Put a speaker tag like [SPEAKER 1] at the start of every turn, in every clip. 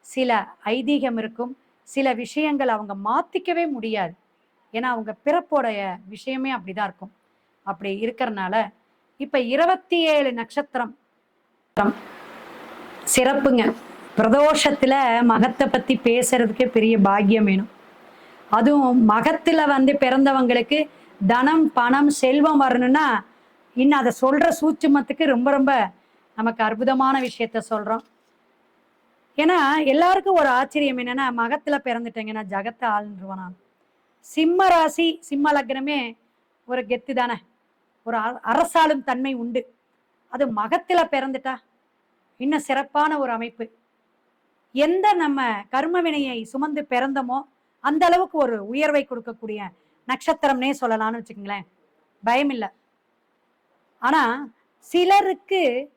[SPEAKER 1] சில ஐதீகம் இருக்கும் சில விஷயங்கள் அவங்க மாத்திக்கவே முடியாது. ஏன்னா அவங்க பிறப்போடைய விஷயமே அப்படிதான் இருக்கும். அப்படி இருக்கிறனால இப்ப இருபத்தி ஏழு நட்சத்திரம் சிறப்புங்க. பிரதோஷத்துல மகத்தை பத்தி பேசுறதுக்கே பெரிய பாக்கியம் வேணும். அதுவும் மகத்துல வந்து பிறந்தவங்களுக்கு தனம் பணம் செல்வம் வரணும்னா இன்னும் அதை சொல்ற சூட்சுமத்துக்கு ரொம்ப ரொம்ப நமக்கு அற்புதமான விஷயத்த சொல்றோம். ஏன்னா எல்லாருக்கும் ஒரு ஆச்சரியம் என்னன்னா மகத்துல பிறந்துட்டேங்கன்னா ஜகத்தை ஆளுன்றவனா. சிம்ம ராசி சிம்ம லக்னமே ஒரு கெத்து தானே. ஒரு அ- அரசாளும் தன்மை உண்டு. அது மகத்துல பிறந்துட்டா இன்னும் சிறப்பான ஒரு அமைப்பு. எந்த நம்ம கர்ம வினையை சுமந்து பிறந்தோமோ அந்த அளவுக்கு ஒரு உயர்வை கொடுக்கக்கூடிய நட்சத்திரம்னே சொல்லலாம்னு வச்சுக்கோங்களேன். பயம் இல்லை ஆனா சிலருக்கு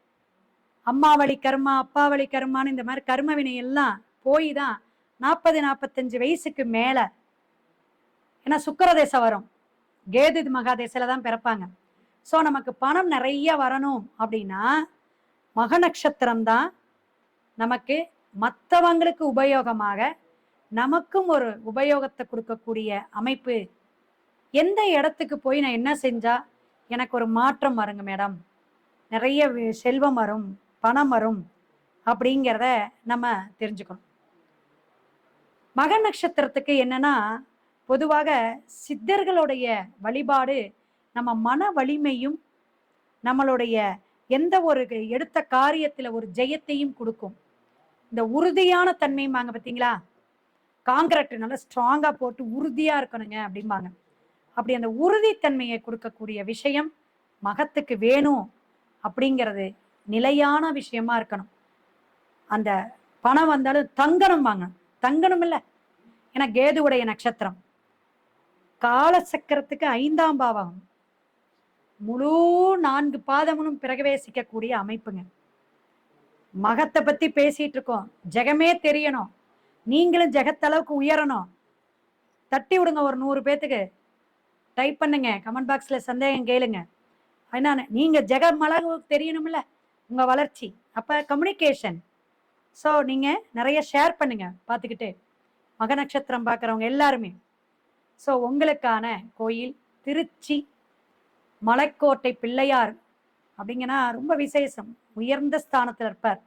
[SPEAKER 1] அம்மாவளி கர்மா அப்பாவளி கர்மான்னு இந்த மாதிரி கர்ம வினை எல்லாம் போய் தான் நாற்பது நாற்பத்தஞ்சு வயசுக்கு மேல. ஏன்னா சுக்கரதேசம் வரும். கேது மகாதேசில தான் பிறப்பாங்க. ஸோ நமக்கு பணம் நிறைய வரணும் அப்படின்னா மக நட்சத்திரம் தான் நமக்கு மற்றவங்களுக்கு உபயோகமாக நமக்கும் ஒரு உபயோகத்தை கொடுக்கக்கூடிய அமைப்பு. எந்த இடத்துக்கு போய் நான் என்ன செஞ்சா எனக்கு ஒரு மாற்றம் வருங்க மேடம். நிறைய செல்வம் வரும். பணம் வரும் அப்படிங்கிறத நம்ம தெரிஞ்சுக்கணும். மக நட்சத்திரத்துக்கு என்னன்னா பொதுவாக சித்தர்களுடைய வழிபாடு நம்ம மன வலிமையும் நம்மளுடைய எந்த ஒரு எடுத்த காரியத்துல ஒரு ஜெயத்தையும் கொடுக்கும். இந்த உறுதியான தன்மையும்பாங்க பார்த்தீங்களா காங்கிரட் நல்லா ஸ்ட்ராங்காக போட்டு உறுதியாக இருக்கணுங்க அப்படிம்பாங்க. அப்படி அந்த உறுதித்தன்மையை கொடுக்கக்கூடிய விஷயம் மகத்துக்கு வேணும் அப்படிங்கிறது நிலையான விஷயமா இருக்கணும். அந்த பணம் வந்தாலும் தங்கணும் வாங்க. தங்கணும் இல்லை. ஏன்னா கேதுவுடைய நட்சத்திரம். கால சக்கரத்துக்கு ஐந்தாம் பாவம். முழு நான்கு பாதமும் பிரவேசிக்கக்கூடிய அமைப்புங்க. மகத்தை பத்தி பேசிட்டு இருக்கோம். ஜெகமே தெரியணும். நீங்களும் ஜெகத்தளவுக்கு உயரணும். தட்டி விடுங்க ஒரு நூறு பேத்துக்கு. டைப் பண்ணுங்க. கமெண்ட் பாக்ஸ்ல சந்தேகம் கேளுங்க. ஏன்னா நீங்க ஜெக மலகு தெரியணும்ல. உங்கள் வளர்ச்சி. அப்போ கம்யூனிகேஷன் ஸோ நீங்கள் நிறைய ஷேர் பண்ணுங்க பார்த்துக்கிட்டு. மக நட்சத்திரம் பார்க்குறவங்க எல்லாருமே. ஸோ உங்களுக்கான கோயில் திருச்சி மலைக்கோட்டை பிள்ளையார் அப்படிங்கன்னா ரொம்ப விசேஷம். உயர்ந்த ஸ்தானத்தில் இருப்பார்.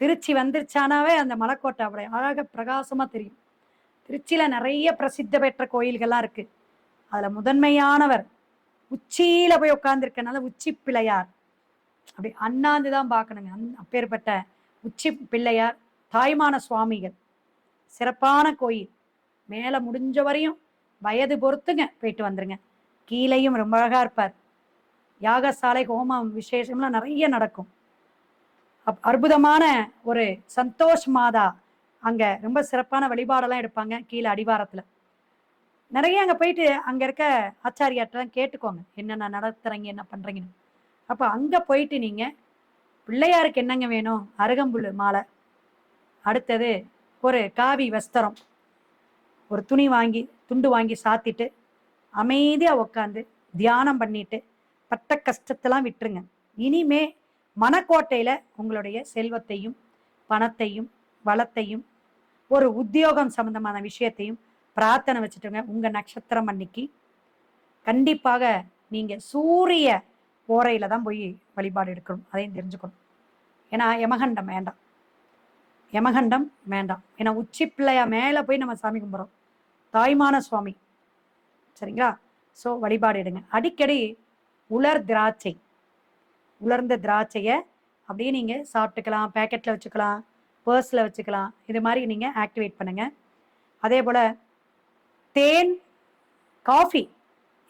[SPEAKER 1] திருச்சி வந்துருச்சானாவே அந்த மலைக்கோட்டை அப்படி அழக பிரகாசமாக தெரியும். திருச்சியில் நிறைய பிரசித்த பெற்ற கோயில்கள்லாம் இருக்குது அதில் முதன்மையானவர் உச்சியில் போய் உட்காந்துருக்கனால உச்சி பிள்ளையார் அப்படி அண்ணாந்து தான் பார்க்கணுங்க. அந்- அப்பேற்பட்ட உச்சி பிள்ளையார் தாய்மான சுவாமிகள். சிறப்பான கோயில். மேலே முடிஞ்ச வரையும் வயது பொறுத்துங்க போயிட்டு வந்துருங்க. கீழேயும் ரொம்ப அழகா இருப்பார். யாகசாலை ஹோமம் விசேஷம்லாம் நிறைய நடக்கும். அப்- அற்புதமான ஒரு சந்தோஷ் மாதா அங்கே ரொம்ப சிறப்பான வழிபாடெல்லாம் எடுப்பாங்க கீழே அடிவாரத்தில். நிறைய அங்கே போயிட்டு அங்கே இருக்க ஆச்சாரியாட்டெல்லாம் கேட்டுக்கோங்க. என்னென்ன நடத்துகிறீங்க என்ன பண்ணுறீங்கன்னு அப்போ அங்கே போயிட்டு நீங்கள் பிள்ளையாருக்கு என்னங்க வேணும்? அருகம்புல் மாலை. அடுத்தது ஒரு காவி வஸ்திரம். ஒரு துணி வாங்கி துண்டு வாங்கி சாத்திட்டு அமைதியாக உட்காந்து தியானம் பண்ணிட்டு பட்ட கஷ்டத்தெல்லாம் விட்டுருங்க. இனிமே மனக்கோட்டையில் உங்களுடைய செல்வத்தையும் பணத்தையும் வளத்தையும் ஒரு உத்தியோகம் சம்பந்தமான விஷயத்தையும் பிரார்த்தனை வச்சுட்டுங்க. உங்கள் நட்சத்திரம் அன்னைக்கு கண்டிப்பாக நீங்கள் சூரிய ஓரையில் தான் போய் வழிபாடு எடுக்கணும். அதையும் தெரிஞ்சுக்கணும். ஏன்னா யமகண்டம் வேண்டாம். யமகண்டம் வேண்டாம். ஏன்னா உச்சி பிள்ளையா மேலே போய் நம்ம சாமி கும்பிட்றோம். தாய்மான சுவாமி. சரிங்களா? ஸோ வழிபாடு எடுங்க. அடிக்கடி உலர் திராட்சை. உலர்ந்த திராட்சையை அப்படியே நீங்கள் சாப்பிட்டுக்கலாம். பேக்கெட்டில் வச்சுக்கலாம். பர்ஸில் வச்சுக்கலாம். இது மாதிரி நீங்கள் ஆக்டிவேட் பண்ணுங்கள் அதே போல் தேன் காஃபி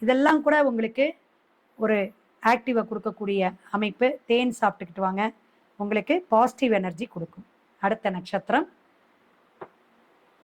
[SPEAKER 1] இதெல்லாம் கூட உங்களுக்கு ஒரு ஆக்டிவாக கொடுக்கக்கூடிய அமைப்பு தேன் சாப்பிட்டுக்கிட்டு வாங்க. உங்களுக்கு பாசிட்டிவ் எனர்ஜி கொடுக்கும். அடுத்த நட்சத்திரம்